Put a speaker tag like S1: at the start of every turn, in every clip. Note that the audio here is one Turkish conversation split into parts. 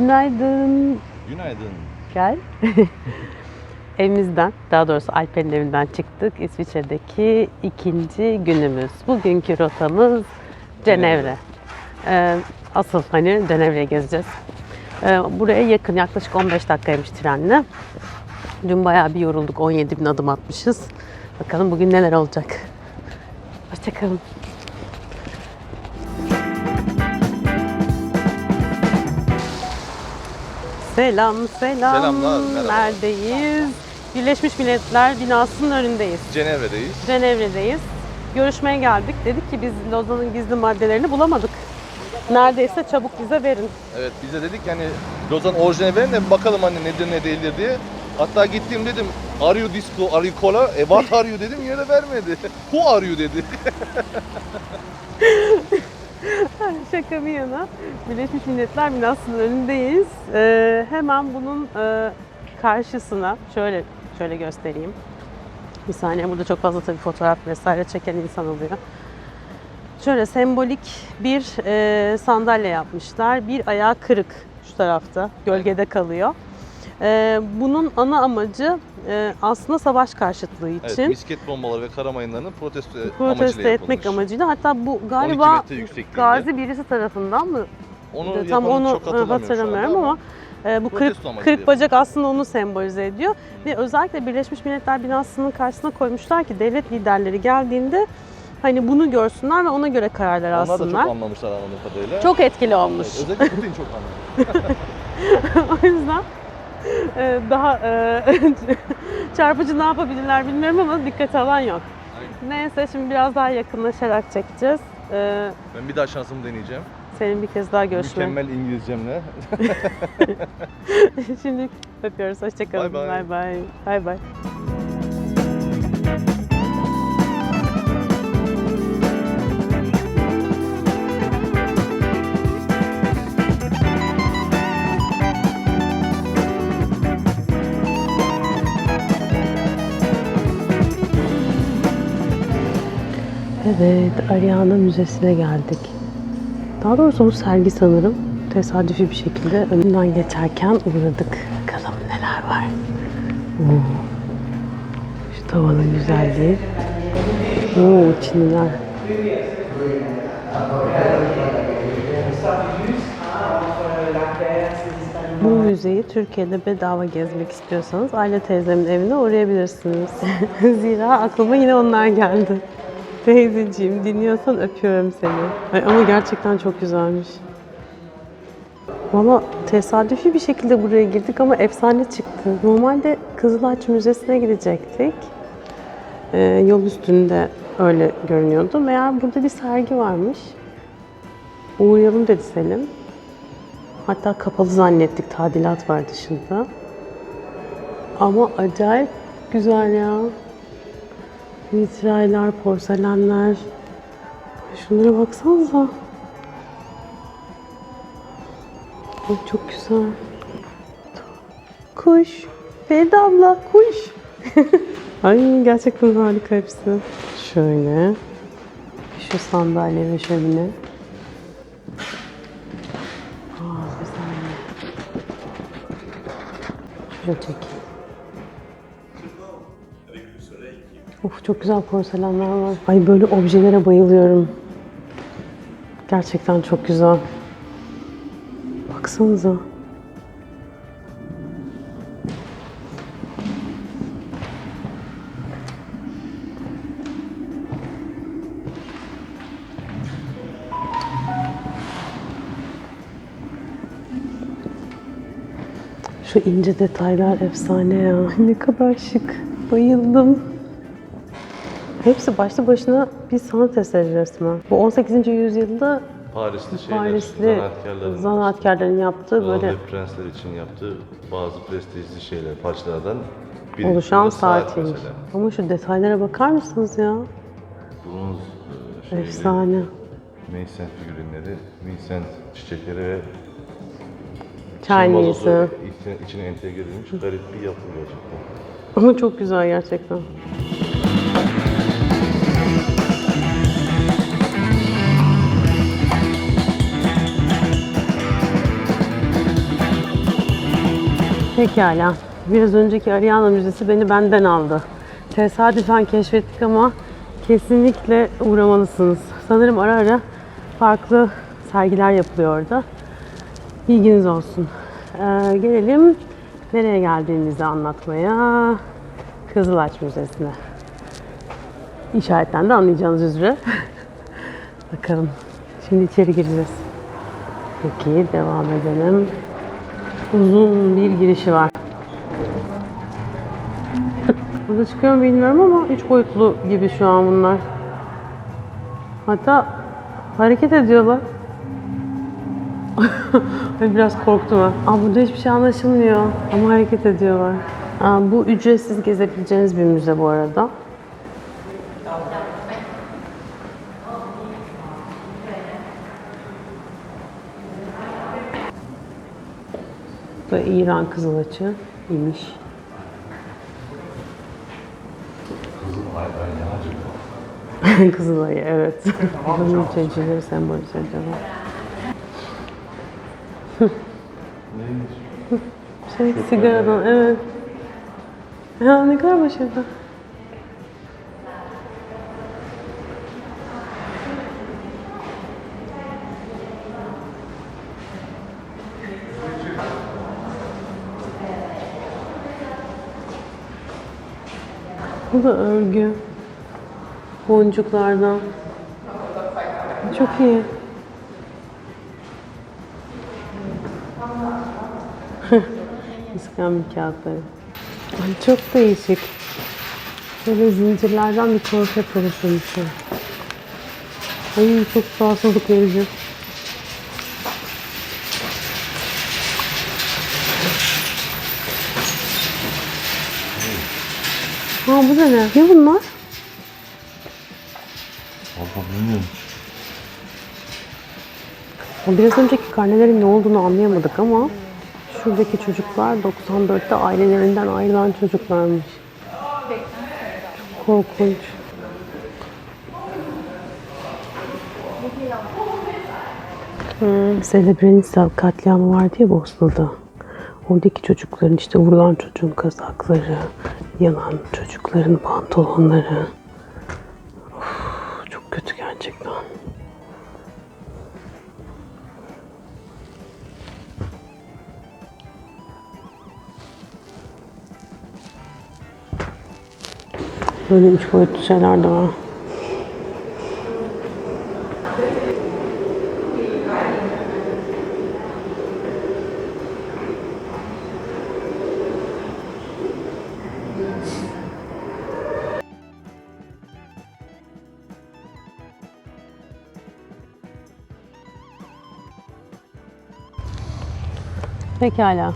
S1: Günaydın.
S2: Günaydın.
S1: Gel. Evimizden, daha doğrusu Alper'in evinden çıktık. İsviçre'deki ikinci günümüz. Bugünkü rotamız Cenevre. Ee, asıl hani Cenevre'ye gezeceğiz. Ee, buraya yakın, yaklaşık 15 dakikaymış trenle. Dün bayağı bir yorulduk, 17 bin adım atmışız. Bakalım bugün neler olacak. Hoşçakalın. Selam, selam.
S2: Selamlar, merhaba.
S1: Neredeyiz? Birleşmiş Milletler binasının önündeyiz.
S2: Cenevre'deyiz.
S1: Cenevre'deyiz. Görüşmeye geldik. Dedik ki biz Lozan'ın gizli maddelerini bulamadık. Neredeyse çabuk bize verin.
S2: Evet bize dedik yani Lozan orijinal verin de bir bakalım hani nedir ne değildir diye. Hatta gittim dedim are you disco, are you cola? E what are you dedim yine de vermedi. Who are you dedi.
S1: Şaka bir yana. Birleşmiş Milletler binasının önündeyiz. Ee, hemen bunun e, karşısına şöyle şöyle göstereyim. Bir saniye burada çok fazla tabii fotoğraf vesaire çeken insan oluyor. Şöyle sembolik bir e, sandalye yapmışlar. Bir ayağı kırık şu tarafta. Gölgede kalıyor. E, bunun ana amacı e, aslında savaş karşıtlığı
S2: Evet,
S1: için
S2: misket bombaları ve kara mayınlarını protesto,
S1: protesto
S2: amacıyla
S1: etmek
S2: yapılmış.
S1: amacıyla. Hatta bu
S2: 12
S1: galiba. Gazi birisi tarafından mı
S2: Onu
S1: Tam
S2: yapanı
S1: onu
S2: çok hatırlamıyorum,
S1: ama e, bu
S2: protesto amacıyla
S1: kırık bacak aslında onu sembolize ediyor. Ve özellikle Birleşmiş Milletler binasının karşısına koymuşlar ki devlet liderleri geldiğinde hani bunu görsünler ve ona göre kararlar
S2: Onlar da
S1: alsınlar.
S2: çok anlamışlar anladığım kadarıyla.
S1: Çok etkili olmuş.
S2: Evet, özellikle Putin çok anlamış.
S1: o yüzden e, daha e, çarpıcı ne yapabilirler bilmiyorum ama dikkate alan yok. Neyse şimdi biraz daha yakınlaşarak çekeceğiz. E,
S2: Ben bir daha şansımı deneyeceğim.
S1: senin bir kez daha görüşmek.
S2: Mükemmel İngilizcemle.
S1: Şimdi öpüyoruz. Hoşçakalın.
S2: Bay bay.
S1: Bay bay. Evet, Ariana Müzesi'ne geldik. Daha doğrusu bu sergi sanırım. Tesadüfi bir şekilde önünden geçerken uğradık. Bakalım neler var. Oo. Şu tavanın güzelliği. Oo, Çinliler. Bu müzeyi Türkiye'de bedava gezmek istiyorsanız aile teyzemin evine uğrayabilirsiniz. Zira aklıma yine onlar geldi. Teyzeciğim dinliyorsan öpüyorum seni. Ay, ama gerçekten çok güzelmiş. Valla tesadüfi bir şekilde buraya girdik ama efsane çıktı. Normalde Kızılaç Müzesi'ne gidecektik. Ee, yol üstünde öyle görünüyordu. Meğer burada bir sergi varmış. Uğrayalım dedi Selim. Hatta kapalı zannettik, tadilat var dışında. Ama acayip güzel ya. Vitraylar, porselenler. Şunlara baksanıza. Ay, çok güzel. Kuş. Feride abla kuş. Ay gerçekten harika hepsi. Şöyle. Şu sandalye ve şömine. Aa güzel. Şöyle çekeyim. Of çok güzel porselenler var. Ay böyle objelere bayılıyorum. Gerçekten çok güzel. Baksanıza. Şu ince detaylar efsane ya. Ne kadar şık. Bayıldım. Hepsi başlı başına bir sanat eseri resmen. Bu 18. yüzyılda
S2: Parisli şeyler,
S1: Parisli
S2: zanaatkarların,
S1: zanaatkarların yaptığı böyle
S2: prensler için yaptığı bazı prestijli şeyler, parçalardan biri.
S1: oluşan
S2: saat
S1: saatiymiş.
S2: mesela.
S1: Ama şu detaylara bakar mısınız ya?
S2: Bunun e, şeyleri,
S1: Efsane.
S2: Meysent figürinleri, Vincent çiçekleri ve
S1: Chinese.
S2: vazosu içine, içine entegre edilmiş garip bir yapı gerçekten.
S1: Ama çok güzel gerçekten. Pekala. Biraz önceki Ariana Müzesi beni benden aldı. Tesadüfen keşfettik ama kesinlikle uğramalısınız. Sanırım ara ara farklı sergiler yapılıyor orada. Bilginiz olsun. Ee, gelelim nereye geldiğimizi anlatmaya. Kızılaç Müzesi'ne. İşaretten de anlayacağınız üzere. Bakalım. Şimdi içeri gireceğiz. Peki devam edelim. Uzun bir girişi var. Burada çıkıyor mu bilmiyorum ama üç boyutlu gibi şu an bunlar. Hatta hareket ediyorlar. Biraz korktum ha. Aa, burada hiçbir şey anlaşılmıyor ama hareket ediyorlar. Aa, bu ücretsiz gezebileceğiniz bir müze bu arada. Bu da İran kızılaçı imiş. Kızılayı evet. Bunun mültecileri sembolize ediyorlar. şey sigaradan evet. Ya ne kadar başarılı. Bu da örgü. Boncuklardan. Çok iyi. İskambil kağıtları. Ay çok değişik. Böyle zincirlerden bir konsept oluşturmuşlar. Ay çok rahatsızlık verici. Aa bu ne? Ne bunlar?
S2: Allah bilmiyorum.
S1: Biraz önceki karnelerin ne olduğunu anlayamadık ama şuradaki çocuklar 94'te ailelerinden ayrılan çocuklarmış. Çok korkunç. Hmm, Srebrenica katliamı vardı ya Bosna'da. Oradaki çocukların işte vurulan çocuğun kazakları, yanan çocukların pantolonları. Of, çok kötü gerçekten. Böyle üç boyutlu şeyler de var. Pekala.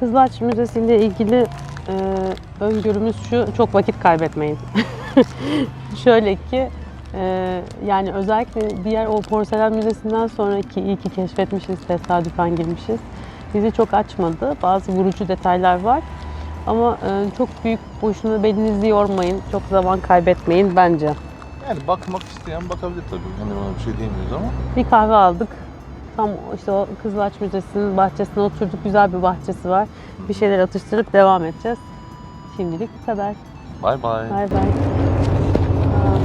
S1: Kızılaç Müzesi ile ilgili e, öngörümüz şu, çok vakit kaybetmeyin. Şöyle ki, e, yani özellikle diğer o porselen müzesinden sonraki iyi ki keşfetmişiz, tesadüfen girmişiz. Bizi çok açmadı. Bazı vurucu detaylar var. Ama e, çok büyük boşuna belinizi yormayın, çok zaman kaybetmeyin bence.
S2: Yani bakmak isteyen bakabilir tabii. Yani ona bir şey diyemiyoruz ama.
S1: Bir kahve aldık. Tam işte o Kızılaç Müzesi'nin bahçesine oturduk. Güzel bir bahçesi var. Bir şeyler atıştırıp devam edeceğiz. Şimdilik bu kadar.
S2: Bay bay.
S1: Bay bay. Aa,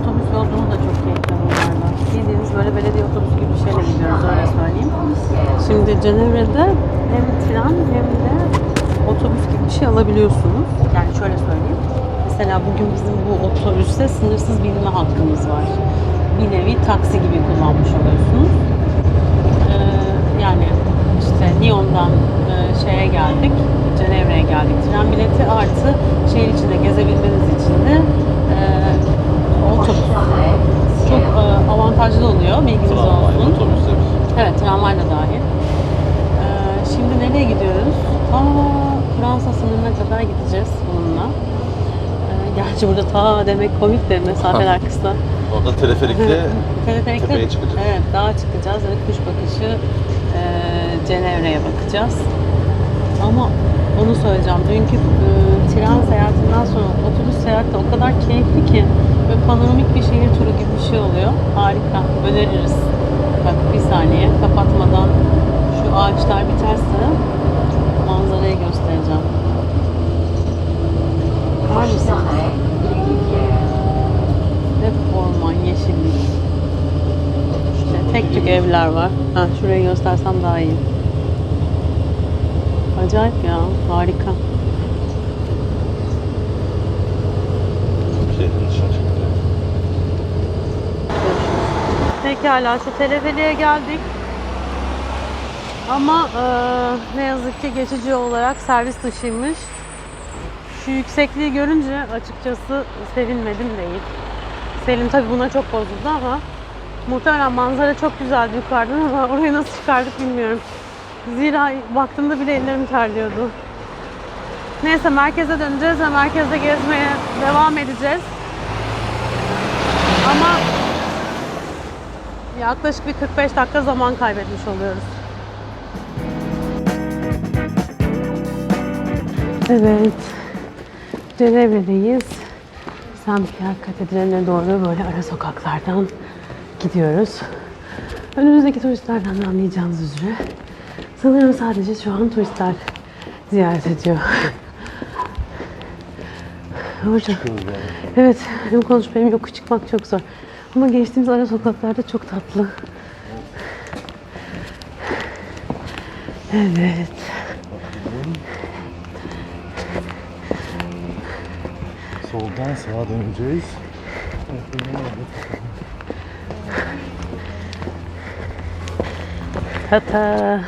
S1: Otobüs yolculuğu da çok keyifli bunlardan. Bildiğiniz böyle belediye otobüsü gibi bir şeyle gidiyoruz öyle söyleyeyim. Şimdi Cenevre'de hem tren hem de otobüs gibi bir şey alabiliyorsunuz. Yani şöyle söyleyeyim. Mesela bugün bizim bu otobüste sınırsız binme hakkımız var. Bir nevi taksi gibi kullanmış oluyorsunuz. Yani işte Lyon'dan e, şeye geldik, Cenevre'ye geldik. Tren bileti artı şehir içinde gezebilmeniz için de e, otobüs. Çok e, avantajlı oluyor, bilginiz olsun.
S2: otobüsler.
S1: Evet, tramvay da dahil. Ee, şimdi nereye gidiyoruz? Ta Fransa sınırına kadar gideceğiz bununla. Ee, gerçi burada ta demek komik de mesafeler kısa.
S2: Orada teleferikle
S1: Teleferikte,
S2: tepeye çıkacağız.
S1: Evet, dağa çıkacağız ve kuş bakışı e, Cenevre'ye bakacağız. Ama onu söyleyeceğim. Dünkü e, tren seyahatinden sonra otobüs seyahati o kadar keyifli ki böyle panoramik bir şehir turu gibi bir şey oluyor. Harika. Öneririz. Bak bir saniye kapatmadan şu ağaçlar biterse manzara manzarayı göstereceğim. Var mısın? Hep orman, yeşillik. İşte tek tük evler var. Ha, şurayı göstersem daha iyi. Acayip ya, harika. Pekala şu teleferiğe geldik. Ama eee, ne yazık ki geçici olarak servis dışıymış. Şu yüksekliği görünce açıkçası sevinmedim değil. Selim tabii buna çok bozuldu ama muhtemelen manzara çok güzeldi yukarıdan ama orayı nasıl çıkardık bilmiyorum. Zira baktığımda bile ellerim terliyordu. Neyse merkeze döneceğiz ve merkezde gezmeye devam edeceğiz. Ama Yaklaşık bir 45 dakika zaman kaybetmiş oluyoruz. Evet. Cenevre'deyiz. Saint Pierre Katedrali'ne doğru böyle ara sokaklardan gidiyoruz. Önümüzdeki turistlerden de anlayacağınız üzere sanırım sadece şu an turistler ziyaret ediyor. Hocam. Evet, hem konuşup hem yokuş çıkmak çok zor. Ama geçtiğimiz ara sokaklarda çok tatlı. Evet.
S2: Soldan sağa döneceğiz.
S1: Tata.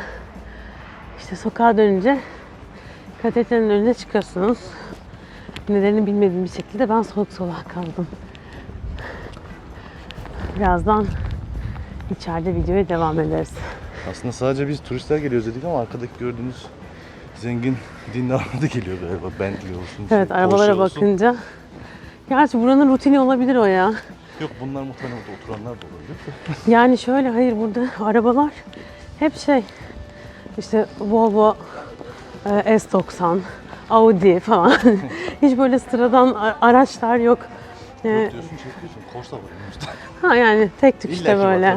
S1: İşte sokağa dönünce katedralin önüne çıkıyorsunuz. Nedenini bilmediğim bir şekilde ben soluk soluğa kaldım. Birazdan içeride videoya devam ederiz.
S2: Aslında sadece biz turistler geliyoruz dedik ama arkadaki gördüğünüz zengin dinler de geliyor galiba. Bentley olsun.
S1: Evet arabalara
S2: olsun.
S1: bakınca. Gerçi buranın rutini olabilir o ya.
S2: Yok bunlar muhtemelen oturanlar da olabilir.
S1: Yani şöyle hayır burada arabalar hep şey işte Volvo e, S90, Audi falan. Hiç böyle sıradan araçlar yok. E,
S2: Yok diyorsun çekiyorsun. Corsa var önümüzde.
S1: ha yani tek tük işte böyle.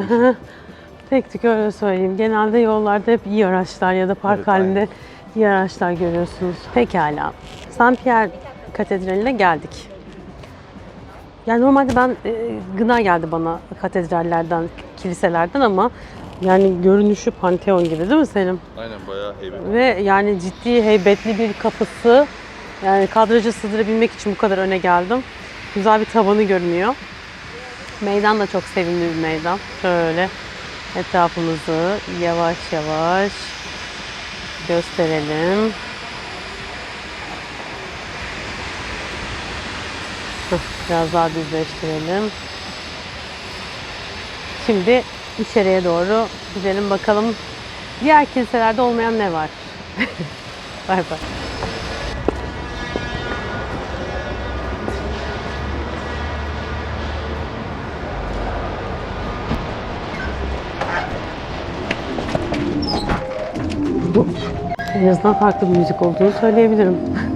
S1: tek tük öyle söyleyeyim. Genelde yollarda hep iyi araçlar ya da park
S2: Evet,
S1: halinde
S2: aynen.
S1: iyi araçlar görüyorsunuz. Pekala. Saint Pierre Katedrali'ne geldik. Yani normalde ben e, gına geldi bana katedrallerden, kiliselerden ama yani görünüşü Panteon gibi değil mi Selim?
S2: Aynen bayağı heybet.
S1: Ve yani ciddi heybetli bir kapısı. Yani kadrajı sığdırabilmek için bu kadar öne geldim. Güzel bir tavanı görünüyor. Meydan da çok sevimli bir meydan. Şöyle etrafımızı yavaş yavaş gösterelim. Biraz daha düzleştirelim. Şimdi içeriye doğru gidelim bakalım diğer kiliselerde olmayan ne var. bay bay. Bu farklı bir müzik olduğunu söyleyebilirim.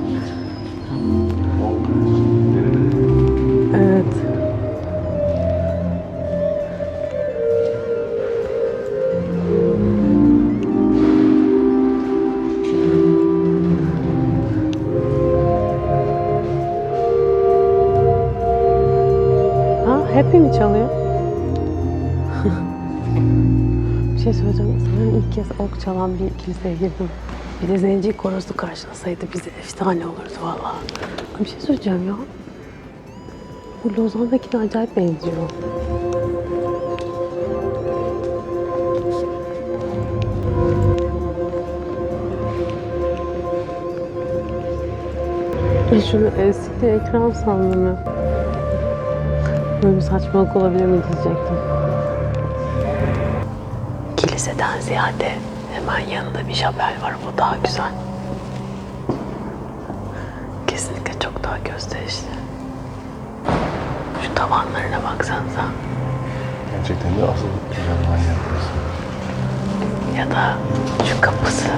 S1: bir şey söyleyeceğim. Sanırım ilk kez ok çalan bir kiliseye girdim. Bir de zenci korosu karşılasaydı bize efsane olurdu valla. Bir şey söyleyeceğim ya. Bu Lozan'dakine acayip benziyor. Ya şunu eski ekran sandım ya. Böyle bir saçmalık olabilir mi diyecektim. Kiliseden ziyade hemen yanında bir şapel var. O daha güzel. Kesinlikle çok daha gösterişli. Şu tavanlarına baksanıza.
S2: Gerçekten de asıl güzel manyak burası.
S1: Ya da şu kapısı.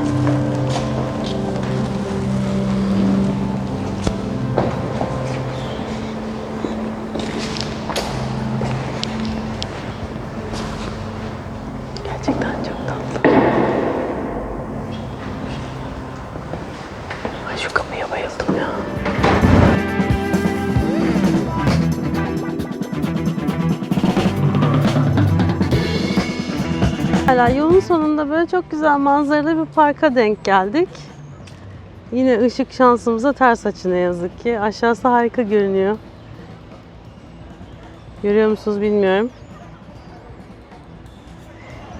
S1: Sonunda böyle çok güzel manzaralı bir parka denk geldik. Yine ışık şansımıza ters açı ne yazık ki. Aşağısı harika görünüyor. Görüyor musunuz bilmiyorum.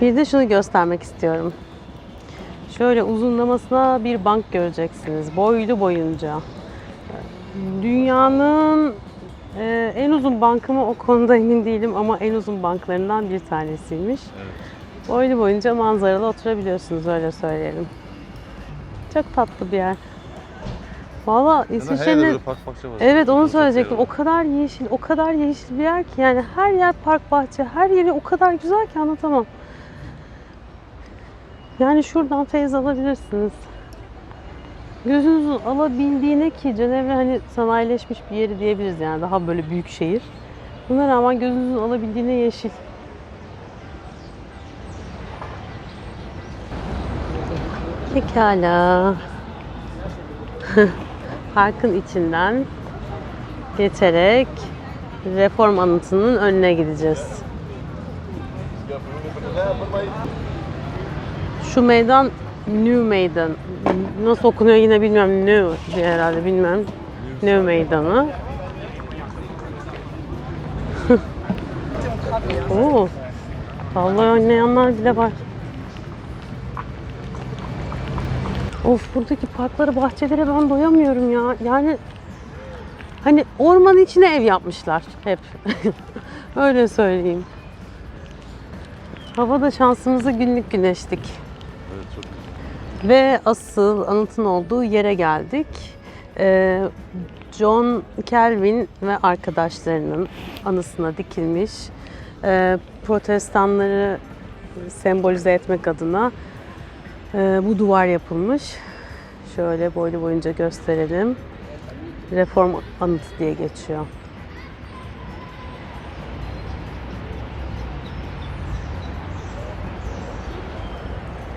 S1: Bir de şunu göstermek istiyorum. Şöyle uzunlamasına bir bank göreceksiniz. Boylu boyunca. Dünyanın e, en uzun bankı mı o konuda emin değilim ama en uzun banklarından bir tanesiymiş. Boylu boyunca manzaralı oturabiliyorsunuz öyle söyleyelim. Çok tatlı bir yer. Valla İsviçre'nin... Evet onu söyleyecektim. O kadar yeşil, o kadar yeşil bir yer ki yani her yer park bahçe, her yeri o kadar güzel ki anlatamam. Yani şuradan feyiz alabilirsiniz. Gözünüzün alabildiğine ki Cenevre hani sanayileşmiş bir yeri diyebiliriz yani daha böyle büyük şehir. Buna rağmen gözünüzün alabildiğine yeşil. Pekala. Parkın içinden geçerek reform anıtının önüne gideceğiz. Şu meydan New Meydan. Nasıl okunuyor yine bilmiyorum. New diye herhalde bilmem. New Meydanı. Oo. Vallahi oynayanlar bile var. Of buradaki parklara, bahçelere ben doyamıyorum ya. Yani hani ormanın içine ev yapmışlar hep. Öyle söyleyeyim. Hava da şansımızı günlük güneşlik.
S2: Evet, çok
S1: Ve asıl anıtın olduğu yere geldik. Ee, John Calvin ve arkadaşlarının anısına dikilmiş e, protestanları sembolize etmek adına e, bu duvar yapılmış. Şöyle boylu boyunca gösterelim. Reform anıtı diye geçiyor.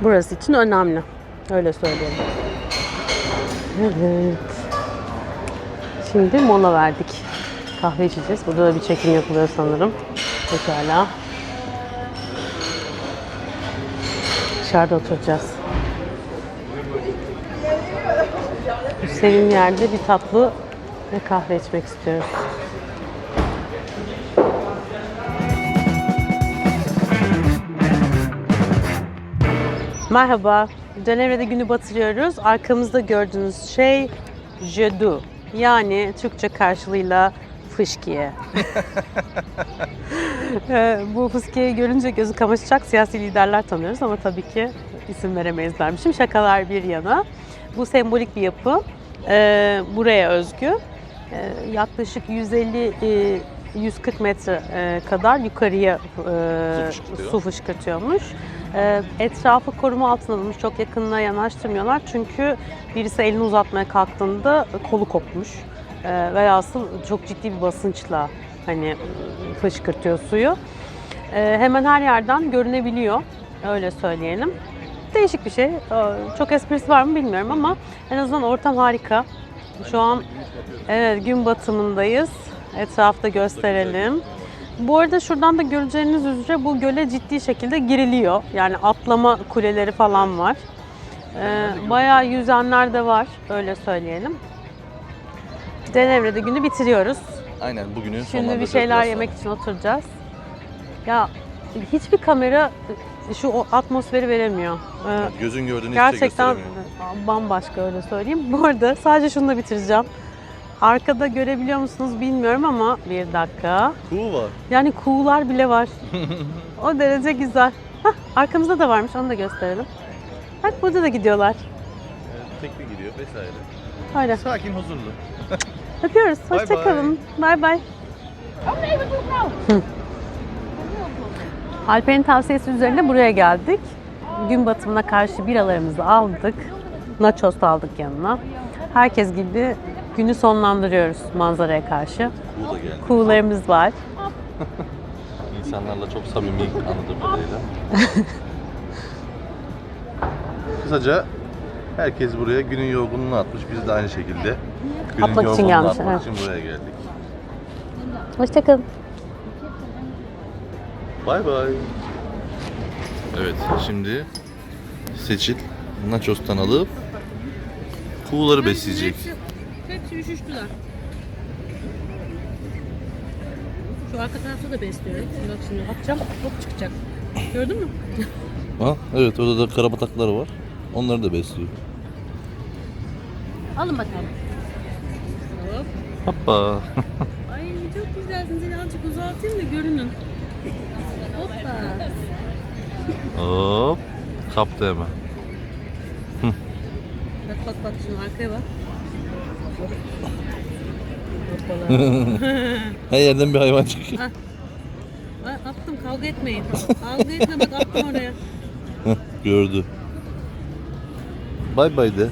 S1: Burası için önemli. Öyle söyleyelim. Evet. Şimdi mola verdik. Kahve içeceğiz. Burada da bir çekim yapılıyor sanırım. Pekala. Dışarıda oturacağız. Serin yerde bir tatlı ve kahve içmek istiyoruz. Merhaba. Cenevre'de günü batırıyoruz. Arkamızda gördüğünüz şey jedu. Yani Türkçe karşılığıyla fışkiye. Ee, Bu fıskiyeyi görünce gözü kamaşacak siyasi liderler tanıyoruz ama tabii ki isim veremeyiz dermişim. Şakalar bir yana. Bu sembolik bir yapı. Ee, buraya özgü. Ee, yaklaşık 150 e, 140 metre e, kadar yukarıya e,
S2: Su fışkırtıyor.
S1: su fışkırtıyormuş. E, etrafı koruma altına alınmış. Çok yakınına yanaştırmıyorlar. Çünkü birisi elini uzatmaya kalktığında kolu kopmuş. E, velhasıl çok ciddi bir basınçla hani fışkırtıyor suyu. E, hemen her yerden görünebiliyor. Öyle söyleyelim. Değişik bir şey. E, Çok esprisi var mı bilmiyorum ama en azından ortam harika. Şu an evet gün batımındayız. Etrafta gösterelim. Bu arada şuradan da göreceğiniz üzere bu göle ciddi şekilde giriliyor. Yani atlama kuleleri falan var. Ee, bayağı yüzenler de var öyle söyleyelim. Cenevre'de günü bitiriyoruz.
S2: Aynen bugünün
S1: Şimdi bir şeyler yemek için oturacağız. Ya hiçbir kamera şu o atmosferi veremiyor. Ee,
S2: Yani gözün gördüğünü hiçbir şey
S1: Gerçekten bambaşka öyle söyleyeyim. Bu arada sadece şunu da bitireceğim. Arkada görebiliyor musunuz bilmiyorum ama bir dakika.
S2: Kuğu var.
S1: Yani kuğular bile var. o derece güzel. Hah, arkamızda da varmış onu da gösterelim. Bak burada da gidiyorlar.
S2: Evet, tekne gidiyor vesaire.
S1: Öyle.
S2: Sakin, huzurlu.
S1: Öpüyoruz. Hoşçakalın. Bay bay. Alper'in tavsiyesi üzerine buraya geldik. Gün batımına karşı biralarımızı aldık. Nachos da aldık yanına. Herkes gibi günü sonlandırıyoruz manzaraya karşı.
S2: Kuğu da geldi.
S1: Kuğularımız var.
S2: İnsanlarla çok samimi anladığım kadarıyla. Kısaca herkes buraya günün yorgunluğunu atmış. Biz de aynı şekilde günün
S1: Atmak için
S2: yorgunluğunu
S1: gelmiş,
S2: atmak için buraya geldik.
S1: Hoşçakalın.
S2: Bay bay. Evet şimdi Seçil Nachos'tan alıp kuğuları besleyecek.
S1: Hepsi, hepsi üşüştüler. Şu arka tarafta da besliyorum. Bak şimdi atacağım hop çıkacak. Gördün mü?
S2: Ha, evet orada da karabataklar var. Onları da besliyor.
S1: Alın bakalım. Hop.
S2: Hoppa.
S1: Ay çok güzelsin. Seni azıcık uzatayım da görünün.
S2: Hop. Kaptı hemen.
S1: Bak bak bak şimdi arkaya bak.
S2: Her yerden bir hayvan çıkıyor.
S1: Ay, attım kavga etmeyin. Kavga etme bak attım oraya.
S2: Gördü. Bay bay de.